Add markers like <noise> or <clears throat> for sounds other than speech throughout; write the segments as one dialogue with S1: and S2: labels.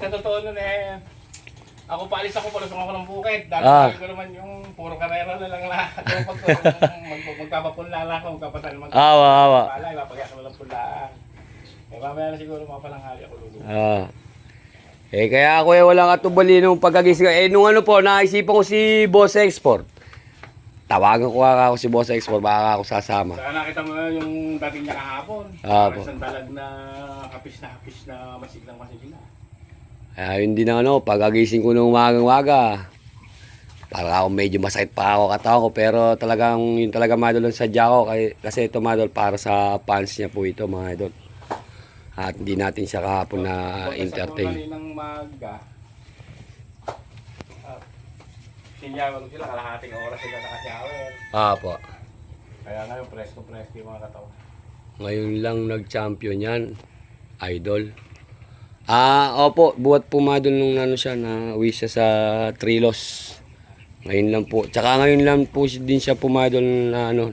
S1: sa totoo nun eh, ako paalis ako, palusong ako ng bukid. Dahil
S2: Ah.
S1: ko naman yung puro karera na lang lahat. Yung pag mag, magpapapunlala ako, magpapasal mag
S2: Awa, awa.
S1: Palay, mapagyak ko lang punlaan. Eh mamaya na siguro mapalanghali ako lugo.
S2: Ah. Eh kaya ako eh wala katubali nung pagkagising. Eh nung ano po, naisipan ko si Boss Export. Tawagan ko nga ako si Boss Export, baka ako sasama.
S1: Saka nakita mo yung dating niya kahapon.
S2: Ah,
S1: Parang
S2: po.
S1: isang dalag na kapis na kapis na masiglang masigla.
S2: Kaya yun din ang ano, pagkagising ko nung umagang-umaga. Para ako medyo masakit pa ako katawan ko pero talagang yun talaga madol ang sadya ko kasi ito madol para sa fans niya po ito mga idol. At hindi natin siya kahapon na entertain.
S1: Ng maga. ah, Sinyawan sila, kalahating oras sila nakasyawer.
S2: Ah po.
S1: Kaya ngayon, presko-presko yung mga katawan.
S2: Ngayon lang nag-champion yan, idol. Ah, opo, buhat po madol nung ano siya na uwi siya sa Trilos. Ngayon lang po. Tsaka ngayon lang po din siya pumadol na ano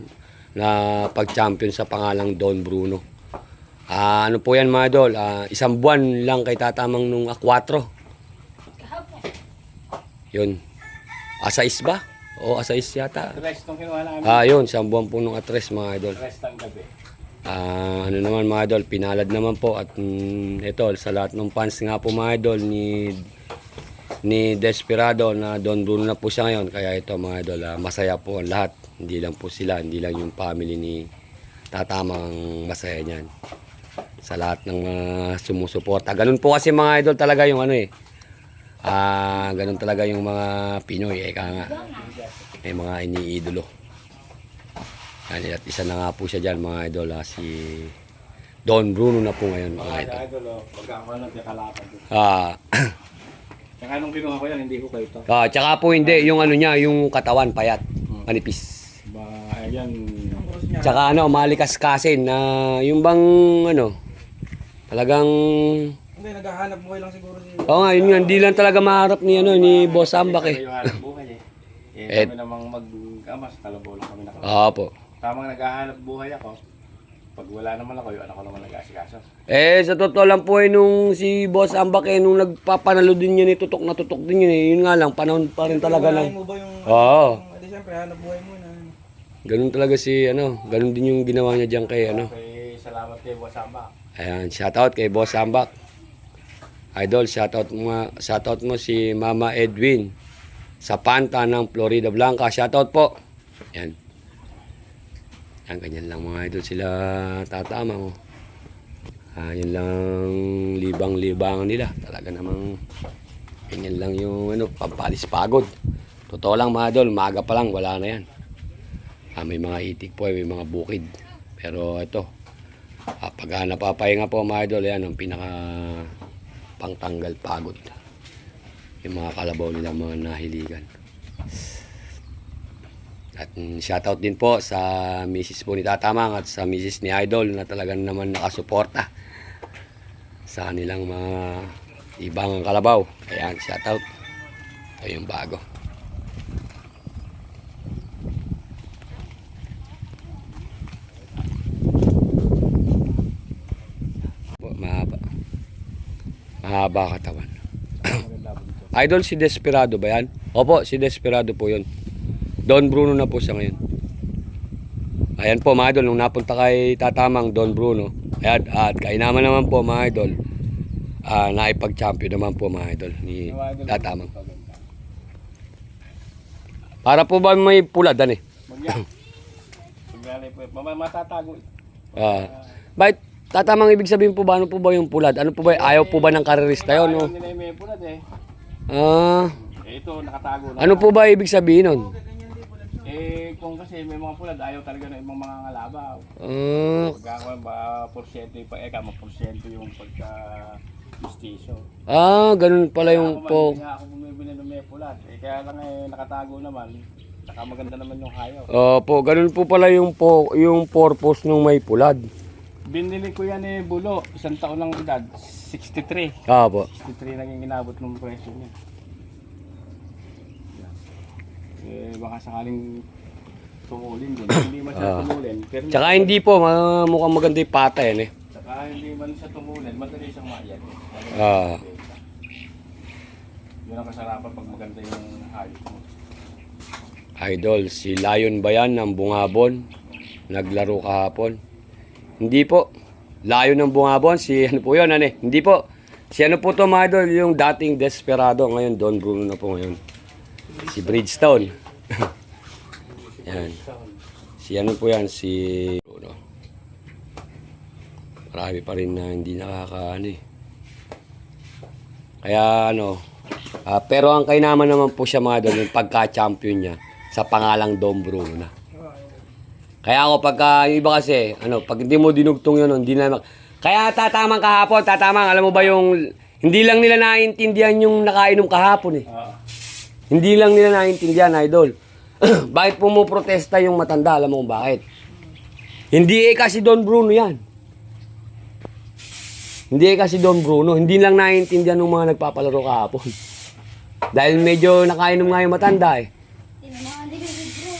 S2: na pag-champion sa pangalang Don Bruno. Ah, ano po yan mga idol? Ah, isang buwan lang kay tatamang nung A4. Yun. Asais ba? O asais yata.
S1: Rest nung kinuha namin.
S2: Ah, yun. Isang buwan po nung atres mga idol.
S1: Rest ang gabi.
S2: Ah, ano naman mga idol, pinalad naman po at mm, ito sa lahat ng fans nga po mga idol ni ni Desperado na Don Bruno na po siya ngayon. Kaya ito mga idol ah, masaya po ang lahat. Hindi lang po sila hindi lang yung family ni tatamang masaya niyan. Sa lahat ng uh, sumusuporta. Ganun po kasi mga idol talaga yung ano eh. Ah ganun talaga yung mga Pinoy eh kaya nga. May mga iniidolo yan, at isa na nga po siya dyan mga idol ah, si Don Bruno na po ngayon mga
S1: Mga
S2: idol.
S1: idol, oh, pagka ako lang nakalakan.
S2: Ah, <clears throat>
S1: Saka nung kinuha ko yan, hindi ko kayo ito.
S2: ah, tsaka po hindi, yung ano niya, yung katawan payat, manipis.
S1: Ba, ayan.
S2: Tsaka ano, malikas-kasin na yung bang ano, talagang
S3: Hindi, naghahanap buhay lang siguro si...
S2: Oo nga, yun nga, hindi lang talaga maharap ni ano ni Boss Ambak eh.
S1: Eh.
S2: Eh,
S1: Eh, kami namang mag-amas, kalabaw lang kami nakalabaw.
S2: Oo po.
S1: Tamang naghahanap buhay ako. Pag wala naman ako, yung anak ko naman nag-asikaso.
S2: Eh, sa totoo lang po eh, nung si Boss Ambak eh, nung nagpapanalo din yun eh, tutok na tutok din yun eh. Yun nga lang, panahon pa rin talaga
S3: Unahin
S2: ng...
S3: mo ba yung...
S2: Oo.
S3: Yung, Edi, siyempre, hanap buhay mo na.
S2: Ganun talaga si ano, ganun din yung ginawa niya diyan kay ano.
S1: Okay, salamat kay Boss Amba.
S2: Ayan, shoutout kay Boss Ambak. Idol, shoutout mo, nga- shoutout mo si Mama Edwin sa Panta ng Florida Blanca. Shoutout po. Yan. Yan, ganyan lang mga idol sila tatama mo. Ah, yun lang libang-libang nila. Talaga namang ganyan lang yung ano, pampalis pagod. Totoo lang mga idol, maga pa lang, wala na yan. Ah, may mga itik po, may mga bukid. Pero ito, Ah, pag uh, napapahinga po mga idol, yan ang pinaka pangtanggal pagod. Yung mga kalabaw nila mga nahiligan. At mm, shoutout din po sa misis po ni Tatamang at sa misis ni Idol na talagang naman nakasuporta sa kanilang mga ibang kalabaw. Ayan, shoutout. Ito yung bago. Mahaba. Mahaba katawan. <coughs> Idol si Desperado ba yan? Opo, si Desperado po yun. Don Bruno na po siya ngayon. Ayan po mga idol, nung napunta kay Tatamang Don Bruno, ayan, at kainaman naman po mga idol, ah naipag-champion naman po mga idol ni Tatamang. Para po ba may puladan eh?
S1: Matatago.
S2: Ah, bakit Tatamang ibig sabihin po ba, ano po ba yung pulad? Ano po ba, ayaw po ba ng karerista yun? No?
S1: Ayaw nila yung may pulad eh.
S2: Ah,
S1: Eh, ito, nakatago na.
S2: ano po ba ibig sabihin nun?
S1: Eh, kung kasi may mga pulad, ayaw talaga ng ibang mga ngalabaw.
S2: Ah,
S1: Pagka ba, porsyento yung pa, eh, kama porsyento yung pagka justisyo.
S2: ah, ganun pala
S1: Ako
S2: yung po.
S1: Nga ako bumibili ng may pulad. Eh, kaya lang eh, nakatago naman. Saka maganda naman yung hayo.
S2: Opo, ganun po pala yung po, yung purpose ng may pulad.
S1: Binili ko yan eh, bulo. Isang taon lang edad. 63.
S2: Ah, po.
S1: 63 lang yung inabot ng presyo niya. Eh, baka sakaling tumulin din. Hindi man siya
S2: Ah.
S1: tumulin. Pero
S2: Tsaka hindi po, ma- mukhang maganda yung pata yan eh.
S1: Saka hindi man siya tumulin, madali siyang mayan.
S2: Ah.
S1: Yun ang kasarapan pag maganda yung hayop mo.
S2: Idol, si Lion ba yan ng Bungabon? Naglaro kahapon? Hindi po. Lion ng Bungabon, si ano po yun, ano eh? Hindi po. Si ano po to mga idol, yung dating Desperado, ngayon Don Bruno na po ngayon. Si Bridgestone. <laughs> yan. Si ano po yan, si Bruno. Marami pa rin na hindi nakakaano eh. Kaya ano, ah, pero ang kainaman naman po siya mga idol, yung pagka-champion niya sa pangalang Don Bruno na. Kaya ako pagka, yung iba kasi, ano, pag hindi mo dinugtong yun, hindi na, kaya tatamang kahapon, tatamang, alam mo ba yung, hindi lang nila naiintindihan yung nakainom kahapon eh. Hindi lang nila naiintindihan, idol. <clears throat> bakit pumuprotesta yung matanda, alam mo kung bakit? Hindi eh kasi Don Bruno yan. Hindi eh kasi Don Bruno, hindi lang naiintindihan ng mga nagpapalaro kahapon. <laughs> Dahil medyo nakainom nga yung matanda eh.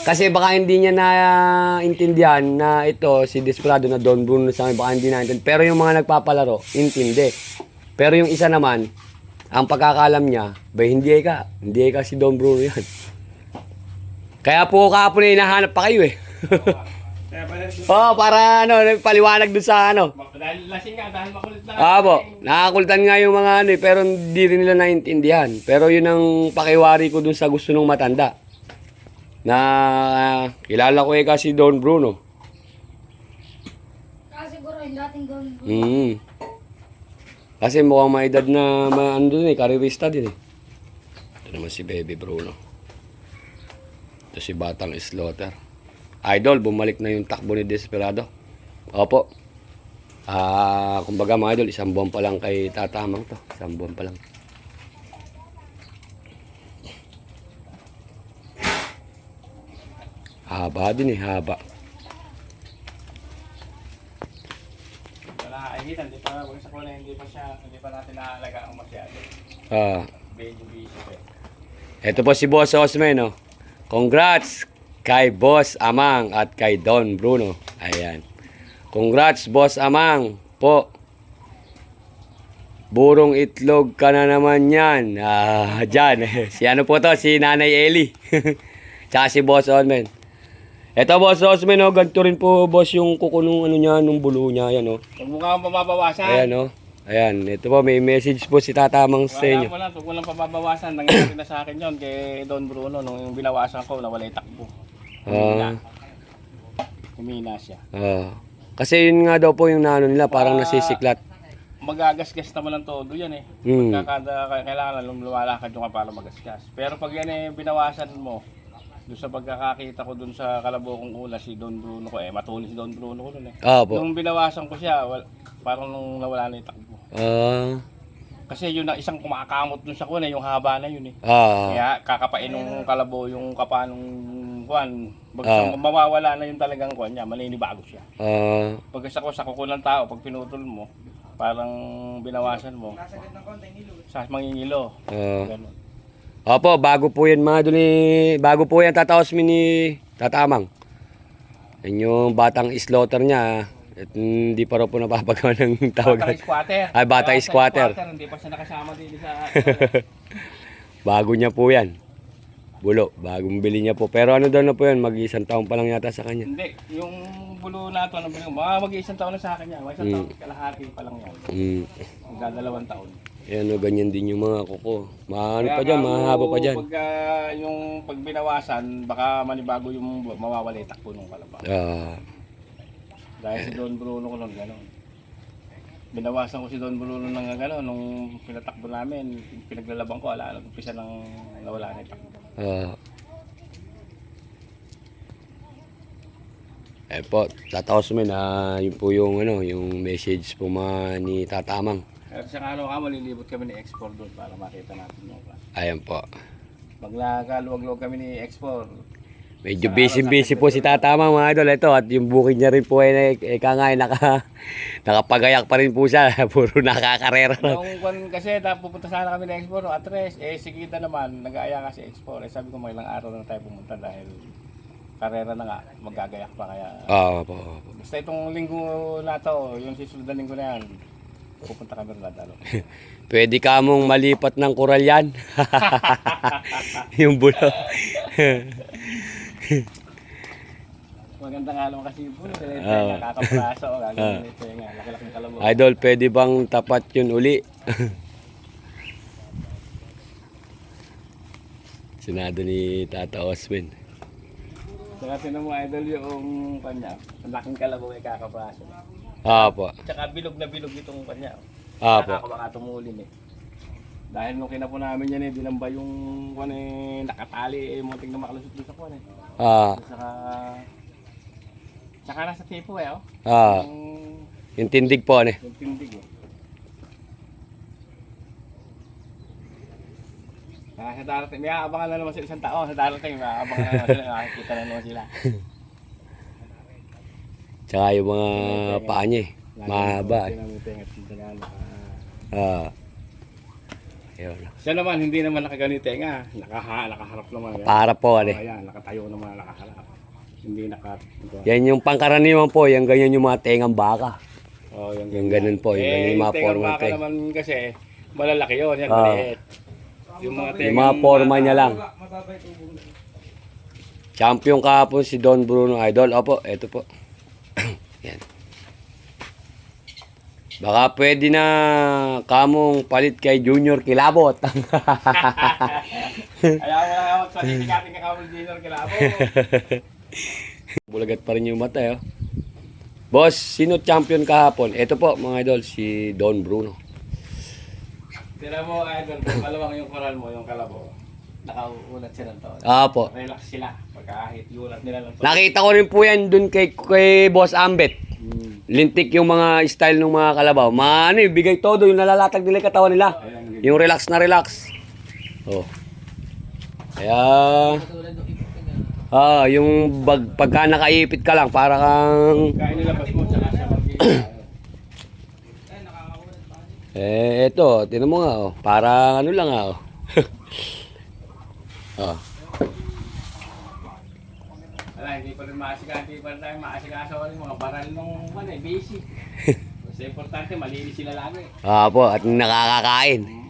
S2: Kasi baka hindi niya naintindihan na ito, si Desperado na Don Bruno sa baka hindi naintindihan. Pero yung mga nagpapalaro, intindi. Pero yung isa naman, ang pagkakalam niya, ba hindi ka, hindi ka si Don Bruno yan. Kaya po kahapon eh, hinahanap pa kayo eh. <laughs> oh, para ano, paliwanag dun sa ano.
S1: dahil lasing nga, dahil makulit na.
S2: Ah, po. Nakakultan nga yung mga ano eh, pero hindi rin nila naintindihan. Pero yun ang pakiwari ko dun sa gusto ng matanda. Na ah, kilala ko eh kasi Don Bruno.
S4: Kasi siguro yung dating doon.
S2: Mm. Kasi mukhang may edad na ma, ano dun eh, karirista din eh. Ito naman si Baby Bruno. Ito si Batang Slaughter. Idol, bumalik na yung takbo ni Desperado. Opo. Ah, kumbaga mga idol, isang buwan pa lang kay tatamang to. Isang buwan pa lang. Haba din eh, haba.
S1: Wala nakakakita, hindi pa, wala sa kuna, hindi pa siya, hindi pa natin naalagaan masyado.
S2: Ah.
S1: Medyo busy pa.
S2: Ito po si Boss Osman, no? Congrats kay Boss Amang at kay Don Bruno. Ayan. Congrats, Boss Amang po. Burong itlog ka na naman yan. Ah, <laughs> dyan. si ano po to? Si Nanay Eli. <laughs> Tsaka si Boss Osman. Ito, Boss Osman, no? Ganito rin po, Boss, yung kuko nung ano niya, nung bulo niya. Ayan, no?
S1: Huwag mo kang pababawasan.
S2: Ayan, no? Ayan. Ito po, may message po si Tatamang sa
S1: Wala
S2: inyo.
S1: mo lang, huwag mo lang pababawasan. Nangyari na sa akin yon kay Don Bruno nung yung binawasan ko, nawala yung takbo.
S2: Ah.
S1: Humina siya.
S2: Ah. kasi yun nga daw po yung naano nila, parang
S1: Ah.
S2: nasisiklat.
S1: Magagasgas naman ang todo yan eh.
S2: Hmm.
S1: Kakada, kailangan lang lumalakad yung para magasgas. Pero pag yan eh, binawasan mo, doon sa pagkakakita ko doon sa kalabokong ula, si Don Bruno ko eh, matulis si Don Bruno ko doon eh.
S2: Ah, po.
S1: Nung binawasan ko siya, wal, parang nung nawala na yung takbo.
S2: Ah.
S1: Kasi yun ang isang kumakamot dun sa kuna, yung haba na yun eh.
S2: Ah.
S1: Kaya kakapain nung kalabo yung kapa nung kuan. Pag
S2: Ah.
S1: mawawala na yung talagang kuan niya, maninibago siya.
S2: Ah.
S1: Pag sa sa kuko ng tao, pag pinutol mo, parang binawasan mo,
S3: Nasagad ng konti ngilo.
S1: sa mangingilo.
S2: Ah.
S1: Ganun.
S2: Opo, bago po yan mga duli, bago po yan tataos mi ni Tatamang. Yan yung batang slaughter niya. At hindi pa raw po napapagawa ng <laughs>
S1: Batang
S2: tawagan.
S1: squatter.
S2: Ay, batang squatter.
S1: Hindi pa siya nakasama dito sa... <laughs>
S2: Bago niya po yan. Bulo, bagong bili niya po. Pero ano daw na po yan, mag-isang taon pa lang yata sa kanya.
S1: Hindi, yung bulo na ito, ano ba yun? Mga mag-iisang taon na sa akin yan. Mga isang taon, kalahati pa lang yan.
S2: Mm.
S1: Magdadalawang taon.
S2: Yan o, ganyan din yung mga kuko. Maano pa dyan,
S1: nga,
S2: mahaba pa dyan.
S1: Pag ah, yung pag binawasan, baka manibago yung mawawala yung takbo ng kalabang.
S2: Ah.
S1: Dahil si Don Bruno ko nun, gano'n. Binawasan ko si Don Bruno ng gano'n, nung pinatakbo namin, pinaglalabang ko, ala, nag-umpisa ng nawala na yung takbo.
S2: Ah. eh po, tataos mo na yun po yung ano, yung message po mga ni Tatamang.
S1: Pero sa ano ka, malilibot kami ni Export doon para makita natin yung plan.
S2: Ayan po.
S1: Pag nakaluwag-luwag kami ni Export,
S2: Medyo busy-busy po si Tatamang mga idol. Ito, at yung booking niya rin po ay eh, eka nga, naka, <laughs> nakapagayak pa rin po siya. <laughs> Puro nakakarera.
S1: Nung kwan kasi, ta, pupunta sana kami ng Expo, no, atres, eh si Kita naman, nag-aaya kasi Expo. Eh sabi ko, may ilang araw na tayo pumunta dahil karera na nga, magagayak pa kaya.
S2: Ah, po. po.
S1: Basta itong linggo na to, yung sisunod na linggo na yan, pupunta kami rin lalo. <laughs>
S2: Pwede ka mong malipat ng kural yan. <laughs> yung bulo. <laughs>
S1: Maganda nga naman kasi yung puno. Dahil
S2: Oo.
S1: tenga, kakapraso.
S2: Ah.
S1: Gagawin yung tenga. Laki-laking kalabo.
S2: Idol, pwede bang tapat yun uli? Sinado ni Tata Oswin.
S1: Saka tinan mo idol yung kanya. Ang laking kalabo ay kakapraso.
S2: Apo.
S1: Tsaka bilog na bilog itong kanya.
S2: Apo.
S1: Ako baka tumulin eh. Dahil nung kinapo namin yan eh, dinamba yung kwan eh, nakatali eh, munting na makalusot dito kwan eh.
S2: Ah,
S1: Saka, saka nasa tipo eh, oh.
S2: ah,
S1: Yung,
S2: yung tindig po, ano? eh.
S1: yung tindig eh. Ah, sa darating, may aabangan na naman sila isang taon. Sa darating, may aabangan na naman sila. <laughs> Nakakita na naman sila.
S2: Tsaka yung mga paa niya eh. Mahaba eh. Ah. Ayun.
S1: Siya naman, hindi naman nakaganito nga. Nakaha, nakaharap naman. yan.
S2: Para po, ano eh.
S1: Ayan, nakatayo naman, nakaharap. Hindi naka...
S2: Yan yung pangkaraniwan po, yung ganyan yung mga tengang baka.
S1: Oh, yung,
S2: Yung ganun po, yung ganyan yung mga
S1: tengang
S2: forma
S1: baka
S2: teng.
S1: naman kasi, malalaki yun, yan,
S2: Ah.
S1: maliit. Yung mga
S2: Yung mga forma niya lang. Champion kahapon si Don Bruno Idol. Opo, eto po. Yan. Baka pwede na kamong palit kay Junior Kilabot.
S1: Ayaw mo lang ako, sa titikating ka kamul junior kilabo. <laughs>
S2: Bulagat pa rin yung mata, eh. oh. Boss, sino champion kahapon? Ito po, mga idol, si Don Bruno.
S1: Tira mo, idol, kung kalawang yung koral mo, yung kalabo. Nakaulat sila ng taon.
S2: Apo.
S1: Relax sila. Pagkahit, iulat nila ng taon.
S2: Nakita ko rin po yan dun kay, kay Boss Ambet. Lintik yung mga style ng mga kalabaw. Mga ano eh, bigay todo yung nalalatag nila yung katawan nila. Yung relax na relax. Oh. Kaya... Ah, yung bag, pagka nakaipit ka lang, para kang... <clears throat> Eh, eto, tinan mo nga, oh. Para ano lang, <laughs> ah, oh. oh.
S1: Hindi pa rin maasika, hindi pa rin tayo maasikaso rin mga baral nung ano eh, basic. <laughs> Kasi importante, malinis sila lagi.
S2: Ah, po, at nakakakain.